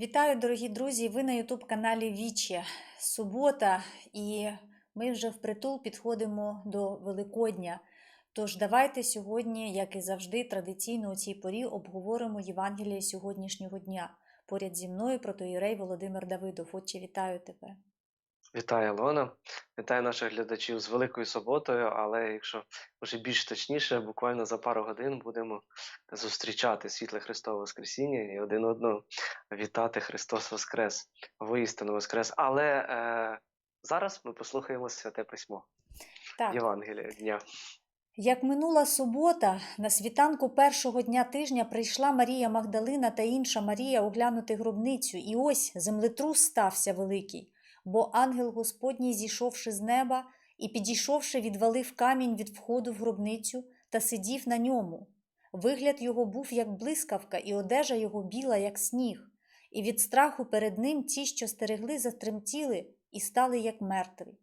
Вітаю, дорогі друзі! Ви на Ютуб каналі Вічі. Субота, і ми вже впритул підходимо до Великодня. Тож давайте сьогодні, як і завжди, традиційно у цій порі обговоримо Євангеліє сьогоднішнього дня. Поряд зі мною протоїрей Володимир Давидов. Отче, вітаю тебе. Вітаю, Лона. Вітаю наших глядачів з Великою Суботою, але якщо вже більш точніше, буквально за пару годин будемо зустрічати світле Христове Воскресіння і один одного вітати Христос Воскрес, воістину Воскрес. Але е, зараз ми послухаємо Святе Письмо, Так. Євангелія дня. Як минула субота, на світанку першого дня тижня прийшла Марія Магдалина та інша Марія оглянути гробницю, і ось землетрус стався великий, бо ангел Господній, зійшовши з неба і підійшовши, відвалив камінь від входу в гробницю та сидів на ньому. Вигляд його був як блискавка, і одежа його біла, як сніг. І від страху перед ним ті, що стерегли, затремтіли і стали як мертві.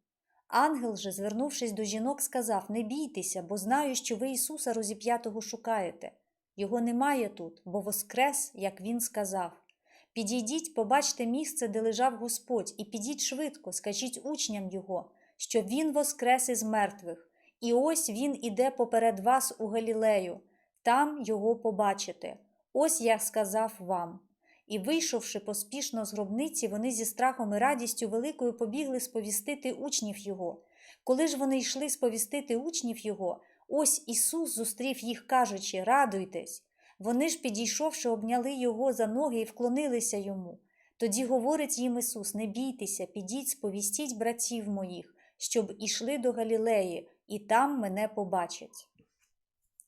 Ангел же, звернувшись до жінок, сказав: Не бійтеся, бо знаю, що ви Ісуса розіп'ятого шукаєте. Його немає тут, бо воскрес, як він сказав. Підійдіть, побачте місце, де лежав Господь, і підіть швидко, скажіть учням Його, що Він воскрес із мертвих, і ось Він іде поперед вас у Галілею, там його побачите. Ось я сказав вам. І, вийшовши поспішно з гробниці, вони зі страхом і радістю великою побігли сповістити учнів його. Коли ж вони йшли сповістити учнів його, ось Ісус зустрів їх, кажучи: Радуйтесь. Вони ж, підійшовши, обняли його за ноги і вклонилися йому. Тоді говорить їм Ісус: Не бійтеся, підіть, сповістіть братів моїх, щоб ішли до Галілеї, і там мене побачать.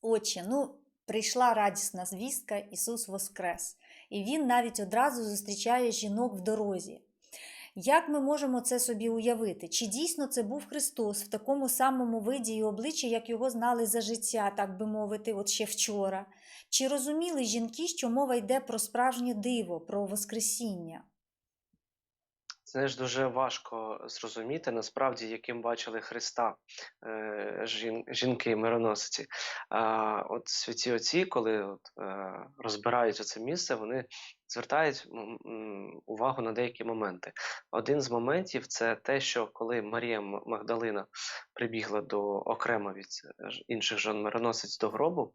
Отче, ну, прийшла радісна звістка, Ісус Воскрес, і Він навіть одразу зустрічає жінок в дорозі. Як ми можемо це собі уявити? Чи дійсно це був Христос в такому самому виді і обличчі, як його знали за життя, так би мовити, от ще вчора? Чи розуміли жінки, що мова йде про справжнє диво, про Воскресіння? Знаєш, дуже важко зрозуміти насправді, яким бачили Христа е, жінки мироносиці. От святі отці, коли от, е, розбирають це місце, вони звертають увагу на деякі моменти. Один з моментів це те, що коли Марія Магдалина прибігла до окремо від е, інших жон мироносиць до гробу,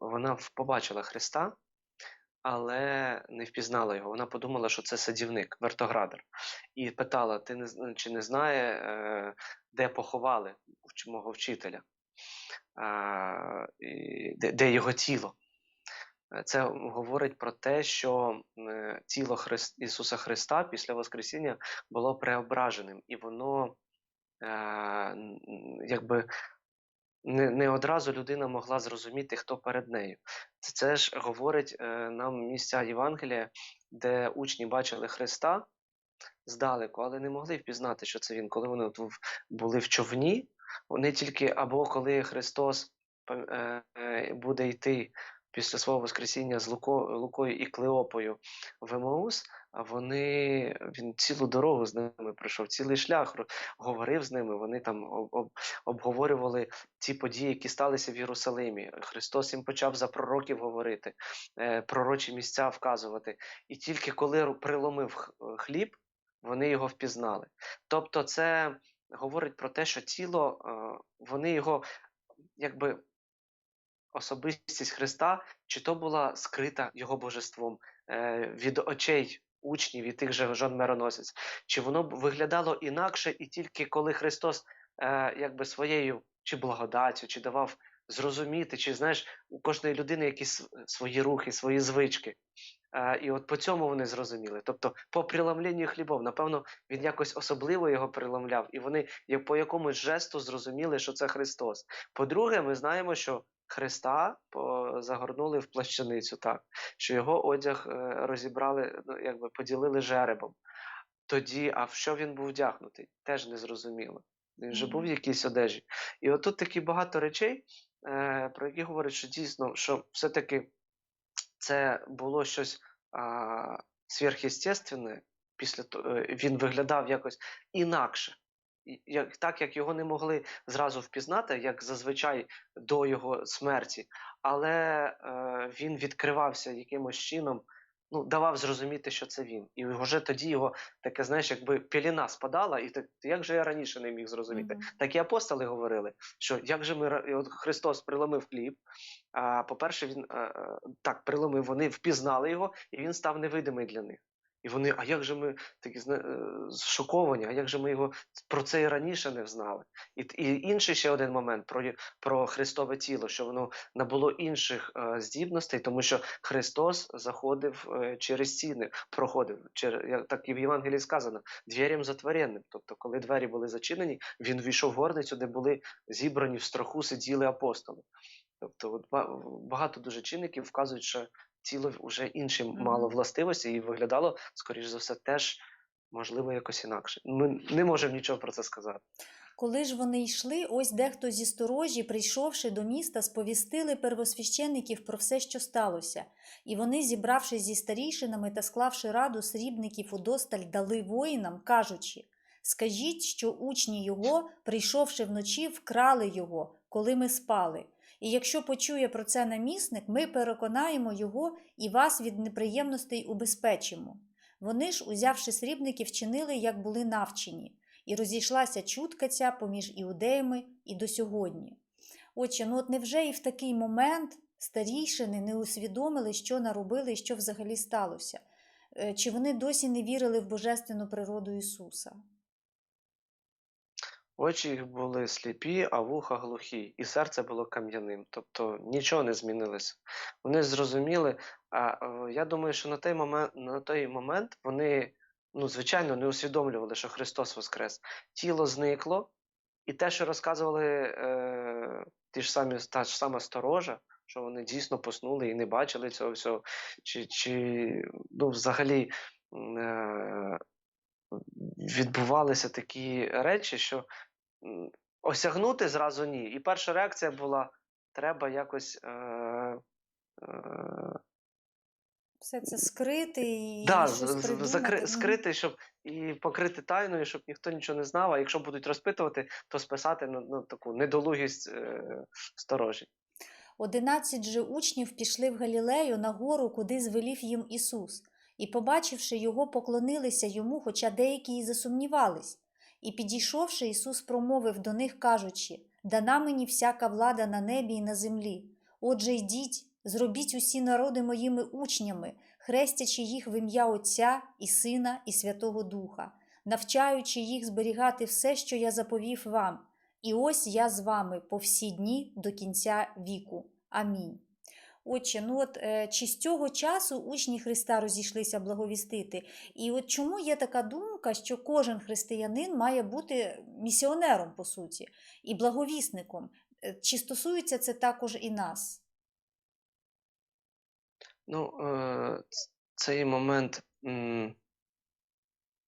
вона побачила Христа. Але не впізнала його. Вона подумала, що це садівник, вертоградар і питала: ти не чи не знає, е, де поховали мого вчителя, де, його тіло? Е, Це говорить про те, що е, тіло Хрис- Ісуса Христа після Воскресіння було преображеним, і воно якби не, не одразу людина могла зрозуміти, хто перед нею. Це, це ж говорить е, нам місця Євангелія, де учні бачили Христа здалеку, але не могли впізнати, що це він. Коли вони були в човні, вони тільки або коли Христос е, е, буде йти після свого Воскресіння з Луко, Лукою і Клеопою в Емаус, вони він цілу дорогу з ними пройшов, цілий шлях говорив з ними. Вони там об, обговорювали ті події, які сталися в Єрусалимі. Христос їм почав за пророків говорити, е, пророчі місця вказувати. І тільки коли приломив хліб, вони його впізнали. Тобто, це говорить про те, що тіло, е, вони його якби особистість Христа, чи то була скрита його божеством е, від очей учнів і тих же жон мироносець, чи воно виглядало інакше, і тільки коли Христос е, якби своєю чи благодаттю, чи давав зрозуміти, чи знаєш, у кожної людини якісь свої рухи, свої звички. Е, і от по цьому вони зрозуміли. Тобто, по преломленню хлібов, напевно, він якось особливо його преломляв, і вони по якомусь жесту зрозуміли, що це Христос. По-друге, ми знаємо, що Христа загорнули в плащаницю, так, що його одяг е, розібрали, ну, якби поділили жеребом. Тоді, а в що він був вдягнутий, теж не зрозуміло. Він же був в якійсь одежі. І отут такі багато речей, е, про які говорять, що дійсно, що все-таки це було щось а, сверхъестественне, після то, е, він виглядав якось інакше. Як, так як його не могли зразу впізнати, як зазвичай до його смерті, але е, він відкривався якимось чином ну, давав зрозуміти, що це він. І вже тоді його таке, знаєш, якби пелена спадала, і так як же я раніше не міг зрозуміти. Мгм. Так і апостоли говорили, що як же ми і от Христос приломив хліб. А, по-перше, він е, е, так приломив, вони впізнали його, і він став невидимий для них. І вони, а як же ми такі е, шоковані, а як же ми його про це і раніше не знали? І, і інший ще один момент про, про Христове тіло, що воно набуло інших е, здібностей, тому що Христос заходив е, через стіни, проходив через як так і в Євангелії сказано, дверям затворенним. Тобто, коли двері були зачинені, він війшов в горницю, де були зібрані в страху, сиділи апостоли. Тобто, от ба- багато дуже чинників вказують, що тіло вже інші мало властивості і виглядало, скоріш за все, теж можливо якось інакше. Ми не можемо нічого про це сказати. Коли ж вони йшли, ось дехто зі сторожі, прийшовши до міста, сповістили первосвященників про все, що сталося. І вони, зібравшись зі старійшинами та склавши раду срібників удосталь, дали воїнам, кажучи: Скажіть, що учні його, прийшовши вночі, вкрали його, коли ми спали. І якщо почує про це намісник, ми переконаємо його і вас від неприємностей убезпечимо. Вони ж, узявши срібників, вчинили, як були навчені і розійшлася чутка ця поміж іудеями і до сьогодні. Отже, ну от невже і в такий момент старійшини не усвідомили, що наробили і що взагалі сталося? Е, Чи вони досі не вірили в божественну природу Ісуса? Очі їх були сліпі, а вуха глухі, і серце було кам'яним. Тобто нічого не змінилося. Вони зрозуміли. А е, я думаю, що на той момент, на той момент вони, ну, звичайно, не усвідомлювали, що Христос Воскрес. Тіло зникло, і те, що розказували е, ті ж самі, та ж сама сторожа, що вони дійсно поснули і не бачили цього всього, чи, чи ну, взагалі е, відбувалися такі речі, що осягнути зразу ні. І перша реакція була: треба якось. Е, е, Все це скрити і да, закри, скрити, щоб і покрити тайною, щоб ніхто нічого не знав. А якщо будуть розпитувати, то списати на, на таку недолугість е, сторожі. Одинадцять же учнів пішли в Галілею на гору, куди звелів їм Ісус, і, побачивши його, поклонилися йому, хоча деякі й засумнівались. І підійшовши, Ісус промовив до них, кажучи: Дана мені всяка влада на небі і на землі. Отже, йдіть, зробіть усі народи моїми учнями, хрестячи їх в ім'я Отця і Сина і Святого Духа, навчаючи їх зберігати все, що я заповів вам. І ось я з вами по всі дні до кінця віку. Амінь. Отче, ну от е, чи з цього часу учні Христа розійшлися благовістити? І от чому є така думка, що кожен християнин має бути місіонером, по суті, і благовісником? Е, Чи стосується це також і нас? Ну, е, цей момент,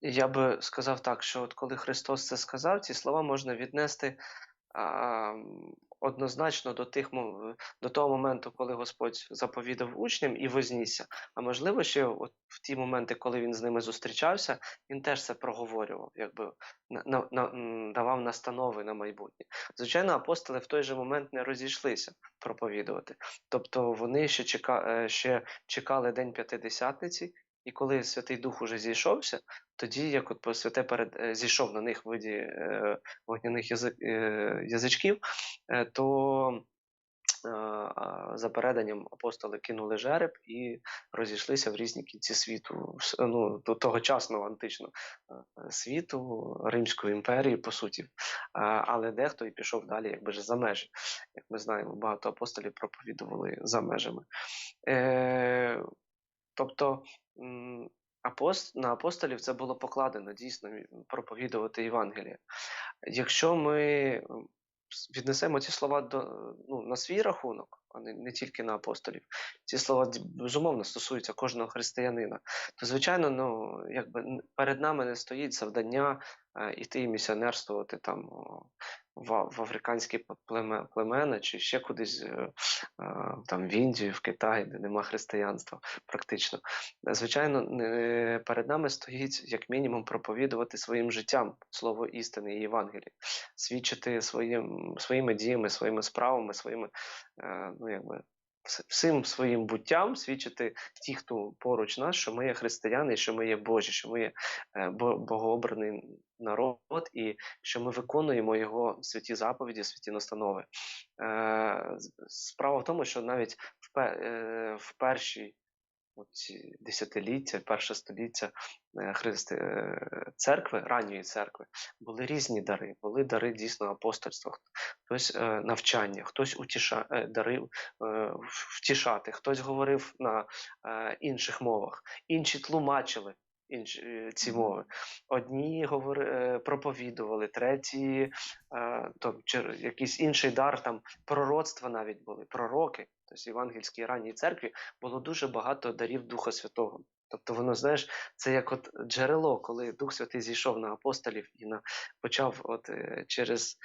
я би сказав так, що от коли Христос це сказав, ці слова можна віднести однозначно до тих до того моменту, коли Господь заповідав учням і вознісся. А можливо, ще от в ті моменти, коли він з ними зустрічався, він теж це проговорював, якби на, на, на- давав настанови на майбутнє. Звичайно, апостоли в той же момент не розійшлися проповідувати. Тобто вони ще, чека, е, ще чекали День П'ятидесятниці, і коли Святий Дух уже зійшовся, тоді, як от святе перед е, зійшов на них в виді е, вогняних е, язичків, то за переданням апостоли кинули жереб і розійшлися в різні кінці світу, ну, до тогочасного античного світу, Римської імперії, по суті. Але дехто і пішов далі, якби ж за межі. Як ми знаємо, багато апостолів проповідували за межами. Тобто на апостолів це було покладено дійсно проповідувати Євангеліє. Якщо ми віднесемо ці слова до, ну, на свій рахунок, а не, не тільки на апостолів, ці слова безумовно стосуються кожного християнина, то звичайно, ну якби перед нами не стоїть завдання е, іти і місіонерствувати там в, в африканські племе, племена чи ще кудись е, е, там в Індію, в Китай, де нема християнства практично. Звичайно, перед нами стоїть як мінімум проповідувати своїм життям слово істини і Євангелії, свідчити своїм, своїми діями, своїми справами, своїми е, ну, якби, всім своїм буттям свідчити ті, хто поруч нас, що ми є християни, що ми є Божі, що ми є е, богообраний народ, і що ми виконуємо його святі заповіді, святі настанови. Е, Справа в тому, що навіть в, е, в перші ці десятиліття, перше століття е, христи, е, церкви, ранньої церкви, були різні дари. Були дари дійсно апостольства, хтось е, навчання, хтось утіша, дари втішати, хтось говорив на інших мовах, інші тлумачили. Інші ці мови. Одні говори, проповідували, треті, то, чи якийсь інший дар, там пророцтва навіть були, пророки. Тобто в євангельській ранній церкві було дуже багато дарів Духа Святого. Тобто воно, знаєш, це як от джерело, коли Дух Святий зійшов на апостолів і на, почав от, е, через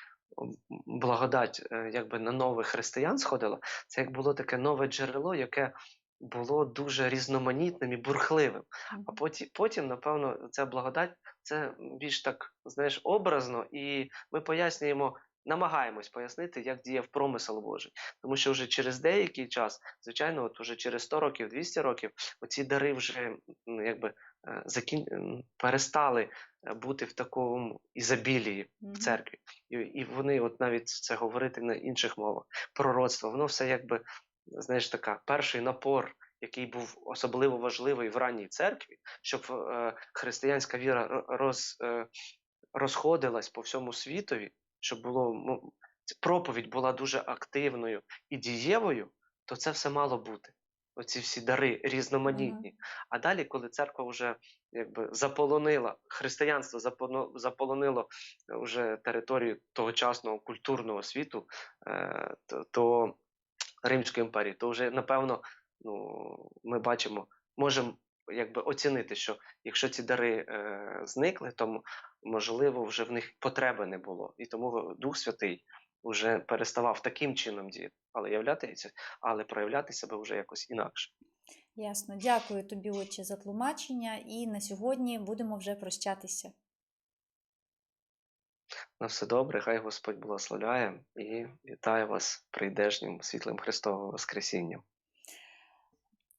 благодать е, якби на нових християн сходило, це як було таке нове джерело, яке було дуже різноманітним і бурхливим. А потім, потім, напевно, ця благодать це більш так, знаєш, образно, і ми пояснюємо, намагаємось пояснити, як діяв промисел Божий. Тому що вже через деякий час, звичайно, от уже через 100 років, 200 років, оці дари вже якби е, закін... перестали е, бути в такому ізобілії в церкві. І, і вони, от навіть це говорити на інших мовах, пророцтво, воно все якби, знаєш, така перший напор, який був особливо важливий в ранній церкві, щоб е, християнська віра ро- роз, е, розходилась по всьому світові, щоб було ну, проповідь була дуже активною і дієвою, то це все мало бути. Оці всі дари різноманітні. А далі, коли церква вже якби заполонила, християнство заполонило вже територію тогочасного культурного світу, е, то, то Римської імперії, то вже напевно ну, ми бачимо, можемо якби оцінити, що якщо ці дари е, зникли, то можливо вже в них потреби не було. І тому Дух Святий вже переставав таким чином діяти, але являтися, але проявляти себе вже якось інакше. Ясно. Дякую тобі, отче, за тлумачення. І на сьогодні будемо вже прощатися. На все добре, хай Господь благословляє і вітаю вас прийдешнім світлим Христовим Воскресінням.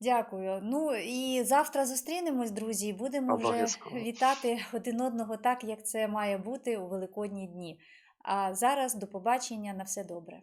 Дякую. Ну і завтра зустрінемось, друзі, і будемо вже вітати один одного так, як це має бути у Великодні дні. А зараз до побачення на все добре.